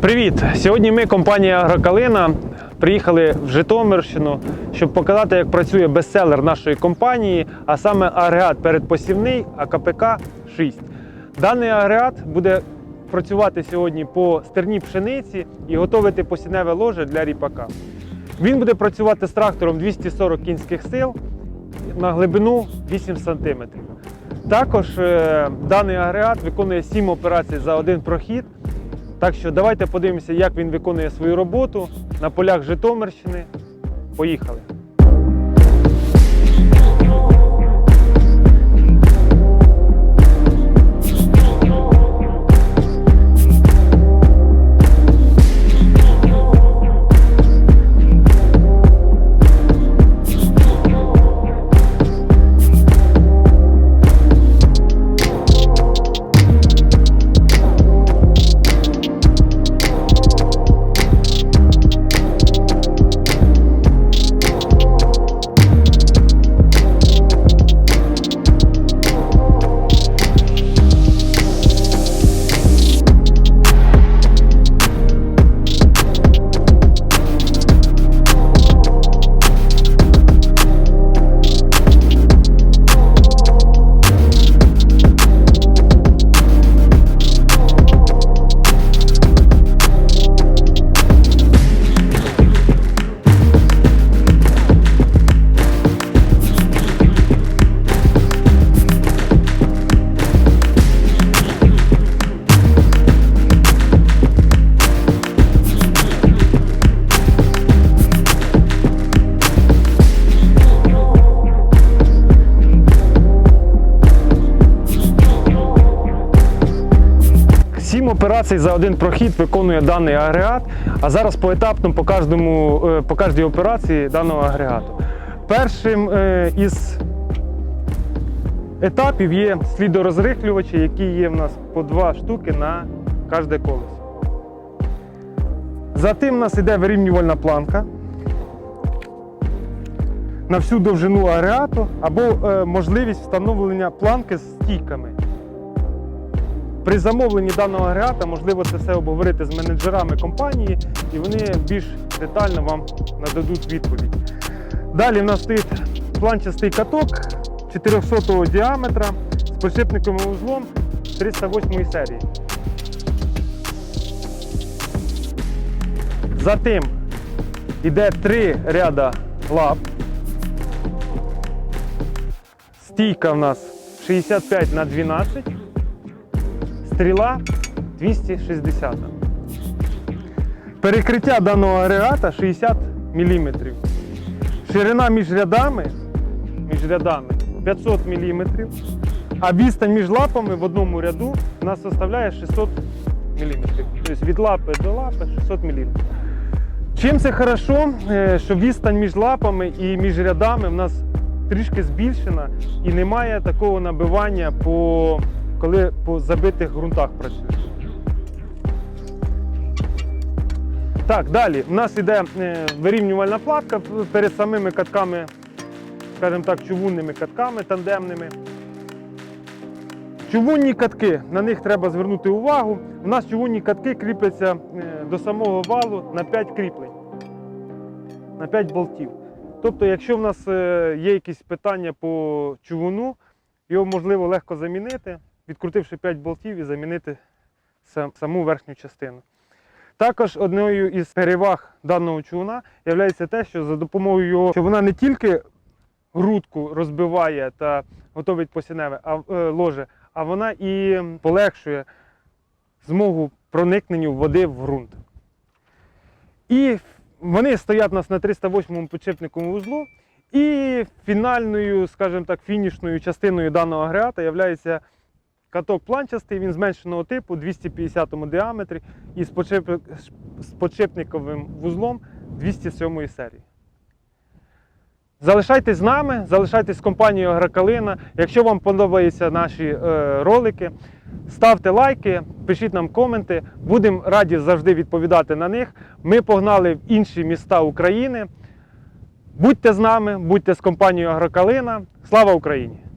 Привіт! Сьогодні ми, компанія Агрокалина, приїхали в Житомирщину, щоб показати, як працює бестселер нашої компанії, а саме агрегат передпосівний АКПК 6. Даний агрегат буде працювати сьогодні по стерній пшениці і готувати посіневе ложе для ріпака. Він буде працювати з трактором 240 кінських сил на глибину 8 см. Також е, даний агрегат виконує 7 операцій за один прохід. Так що давайте подивимося, як він виконує свою роботу на полях Житомирщини. Поїхали. Сім операцій за один прохід виконує даний агрегат. А зараз поетапно по кожному, е, по кожній операції даного агрегату. Першим е, із етапів є слідорозрихлювачі, які є в нас по два штуки на кожне колесо. Затим у нас йде вирівнювальна планка на всю довжину агрегату або е, можливість встановлення планки з стійками. При замовленні даного агрегата можливо це все обговорити з менеджерами компанії, і вони більш детально вам нададуть відповідь. Далі в нас стоїть планчастий каток 400 діаметра з підшипниковим узлом 308 серії. Затим йде три ряда лап. Стійка в нас 65 на 12 стріла 260. Перекриття даного агрегата 60 мм. Ширина між рядами, між рядами 500 мм, а відстань між лапами в одному ряду у нас составляє 600 мм. Тобто від лапи до лапи 600 мм. Чим це хорошо, Е, що відстань між лапами і між рядами в нас трішки збільшена і немає такого набивання по коли по забитих ґрунтах працюєш. Так, далі. У нас йде е, вирівнювальна платка перед самими катками, скажімо так, чугунними катками тандемними. Чугунні катки, на них треба звернути увагу. У нас чугунні катки кріпляться е, до самого валу на 5 кріплень, на 5 болтів. Тобто, якщо в нас е, є якісь питання по чугуну, його можливо легко замінити відкрутивши 5 болтів і замінити саму верхню частину. Також одною із переваг даного чугуна є те, що за допомогою його, що вона не тільки грудку розбиває та готовить посіневе е, ложе, а вона і полегшує змогу проникненню води в ґрунт. І вони стоять у нас на 308 підшипниковому вузлу. І фінальною, скажімо так, фінішною частиною даного агрегата є Каток планчастий, він зменшеного типу 250 діаметрі і з подшип- з подшипниковим вузлом 207 серії. Залишайтесь з нами, залишайтесь з компанією Агрокалина. Якщо вам подобаються наші е, ролики, ставте лайки, пишіть нам коменти. Будемо раді завжди відповідати на них. Ми погнали в інші міста України. Будьте з нами, будьте з компанією Агрокалина. Слава Україні!